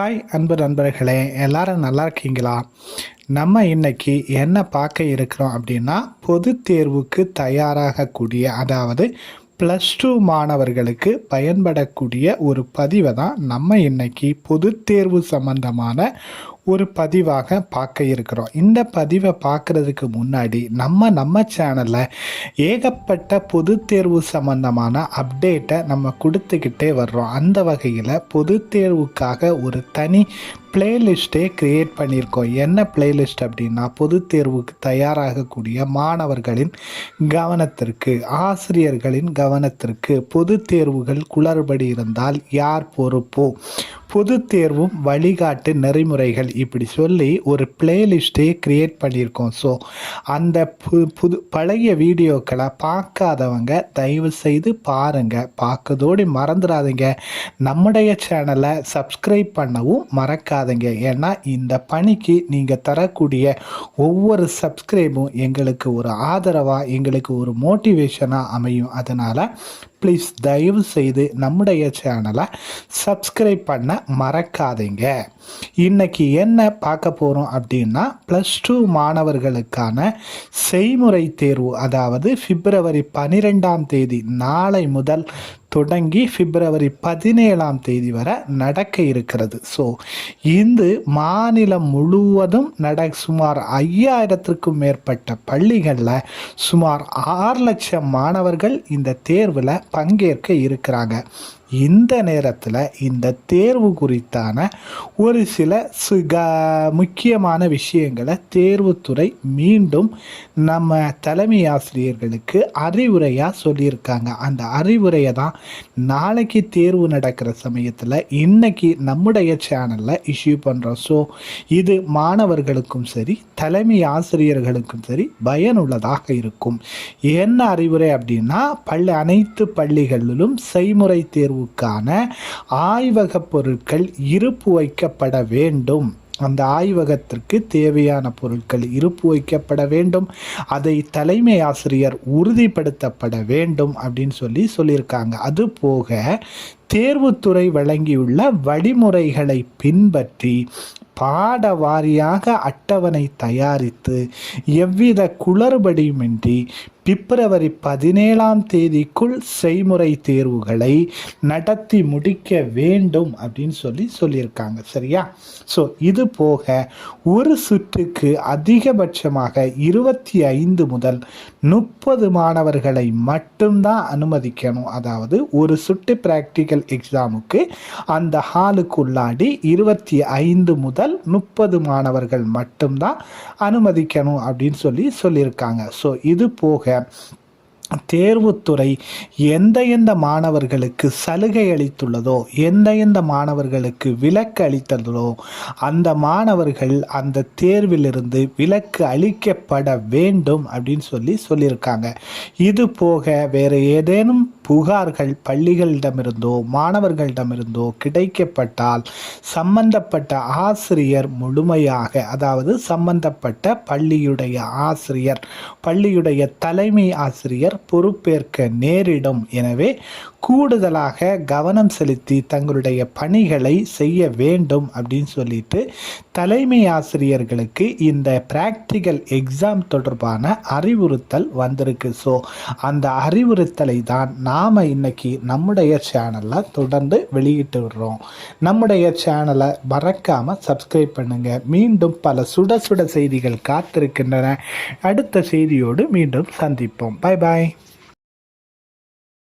Hi அன்பு நண்பர்களே எல்லாரும் நல்லா இருக்கீங்களா? நம்ம இன்னைக்கு என்ன பார்க்க இருக்கிறோம் அப்படின்னா பொது தேர்வுக்கு தயாராகக்கூடிய அதாவது ப்ளஸ் டூ மாணவர்களுக்கு பயன்படக்கூடிய ஒரு பதிவை தான் நம்ம இன்னைக்கு பொது தேர்வு சம்பந்தமான ஒரு பதிவாக பார்க்க இருக்கிறோம். இந்த பதிவை பார்க்குறதுக்கு முன்னாடி நம்ம நம்ம சேனலில் ஏகப்பட்ட பொது தேர்வு சம்பந்தமான அப்டேட்டை நம்ம கொடுத்துக்கிட்டே வர்றோம். அந்த வகையில் பொது தேர்வுக்காக ஒரு தனி பிளேலிஸ்ட்டே க்ரியேட் பண்ணியிருக்கோம். என்ன பிளேலிஸ்ட் அப்படின்னா பொது தேர்வுக்கு தயாராகக்கூடிய மாணவர்களின் கவனத்திற்கு ஆசிரியர்களின் கவனத்திற்கு பொது தேர்வுகள் குளறுபடி இருந்தால் யார் பொறுப்போ? பொது தேர்வும் வழிகாட்டு நெறிமுறைகள் இப்படி சொல்லி ஒரு பிளேலிஸ்ட்டே க்ரியேட் பண்ணியிருக்கோம். ஸோ அந்த பு புது பழைய வீடியோக்களை பார்க்காதவங்க தயவு செய்து பாருங்கள் பார்க்கதோடு மறந்துடாதீங்க. நம்முடைய சேனலை சப்ஸ்கிரைப் பண்ணவும் மறக்காதீங்க. ஏன்னா இந்த பணிக்கு நீங்கள் தரக்கூடிய ஒவ்வொரு சப்ஸ்கிரைபும் எங்களுக்கு ஒரு ஆதரவாக எங்களுக்கு ஒரு மோட்டிவேஷனாக அமையும். அதனால் ப்ளீஸ் தயவு செய்து நம்முடைய சேனலை சப்ஸ்கிரைப் பண்ண மறக்காதீங்க. இன்னைக்கு என்ன பார்க்க போகிறோம் அப்படின்னா ப்ளஸ் டூ மாணவர்களுக்கான செய்முறை தேர்வு. அதாவது பிப்ரவரி பன்னிரெண்டாம் தேதி நாளை முதல் தொடங்கி பிப்ரவரி பதினேழாம் தேதி வரை நடக்க இருக்கிறது. ஸோ இந்து மாநிலம் முழுவதும் நட சுமார் ஐயாயிரத்திற்கும் மேற்பட்ட பள்ளிகளில் சுமார் ஆறு லட்சம் மாணவர்கள் இந்த தேர்வில் பங்கேற்க இருக்கிறாங்க. இந்த நேரத்தில் இந்த தேர்வு குறித்தான ஒரு சில சுக முக்கியமான விஷயங்களை தேர்வுத்துறை மீண்டும் நம்ம தலைமை ஆசிரியர்களுக்கு அறிவுரையாக சொல்லியிருக்காங்க. அந்த அறிவுரையை தான் நாளைக்கு தேர்வு நடக்கிற சமயத்தில் இன்னைக்கு நம்முடைய சேனலில் இஷ்யூ பண்ணுறோம் ஸோ இது மாணவர்களுக்கும் சரி தலைமை ஆசிரியர்களுக்கும் சரி பயனுள்ளதாக இருக்கும். என்ன அறிவுரை அப்படின்னா பள்ளி அனைத்து பள்ளிகளிலும் செய்முறை தேர்வு தேர்வுக்கான ஆய்வக பொருட்கள் இருப்பு வைக்கப்பட வேண்டும். அந்த ஆய்வகத்திற்கு தேவையான பொருட்கள் இருப்பு வைக்கப்பட வேண்டும். அதை தலைமை ஆசிரியர் உறுதிப்படுத்தப்பட வேண்டும் அப்படின்னு சொல்லி சொல்லியிருக்காங்க. அது போக தேர்வுத்துறை வழங்கியுள்ள வழிமுறைகளை பின்பற்றி பாட வாரியாக அட்டவணை தயாரித்து எவ்வித குளறுபடியுமின்றி பிப்ரவரி பதினேழாம் தேதிக்குள் செய்முறை தேர்வுகளை நடத்தி முடிக்க வேண்டும் அப்படின்னு சொல்லி சொல்லியிருக்காங்க. சரியா? ஸோ இது போக ஒரு சுற்றுக்கு அதிகபட்சமாக இருபத்தி ஐந்து முதல் முப்பது மாணவர்களை மட்டும்தான் அனுமதிக்கணும். அதாவது ஒரு சுட்டு ப்ராக்டிக்கல் எக்ஸாமுக்கு அந்த ஹாலுக்குள்ளாடி இருபத்தி ஐந்து முதல் முப்பது மாணவர்கள் மட்டும்தான் அனுமதிக்கணும் அப்படின்னு சொல்லி சொல்லியிருக்காங்க. ஸோ இது போக தேர்வுத்துறை எந்த எந்த மாணவர்களுக்கு சலுகை அளித்துள்ளதோ எந்த எந்த மாணவர்களுக்கு விலக்கு அளித்ததோ அந்த மாணவர்கள் அந்த தேர்விலிருந்து விலக்கு அளிக்கப்பட வேண்டும் அப்படின்னு சொல்லி சொல்லியிருக்காங்க. இது போக வேறு ஏதேனும் புகார்கள் பள்ளிகளிடமிருந்தோ மாணவர்களிடமிருந்தோ கிடைக்கப்பட்டால் சம்பந்தப்பட்ட ஆசிரியர் முழுமையாக அதாவது சம்பந்தப்பட்ட பள்ளியுடைய ஆசிரியர் பள்ளியுடைய தலைமை ஆசிரியர் பொறுப்பேற்க நேரிடும். எனவே கூடுதலாக கவனம் செலுத்தி தங்களுடைய பணிகளை செய்ய வேண்டும் அப்படின்னு சொல்லிட்டு தலைமை ஆசிரியர்களுக்கு இந்த ப்ராக்டிக்கல் எக்ஸாம் தொடர்பான அறிவுறுத்தல் வந்திருக்கு. ஸோ அந்த அறிவுறுத்தலை தான் நான் நாம் இன்னைக்கு நம்முடைய சேனலில் தொடர்ந்து வெளியிட்டு விடுறோம் நம்முடைய சேனலை மறக்காமல் சப்ஸ்கிரைப் பண்ணுங்கள் மீண்டும் பல சுட சுட செய்திகள் காத்திருக்கின்றன. அடுத்த செய்தியோடு மீண்டும் சந்திப்போம். Bye bye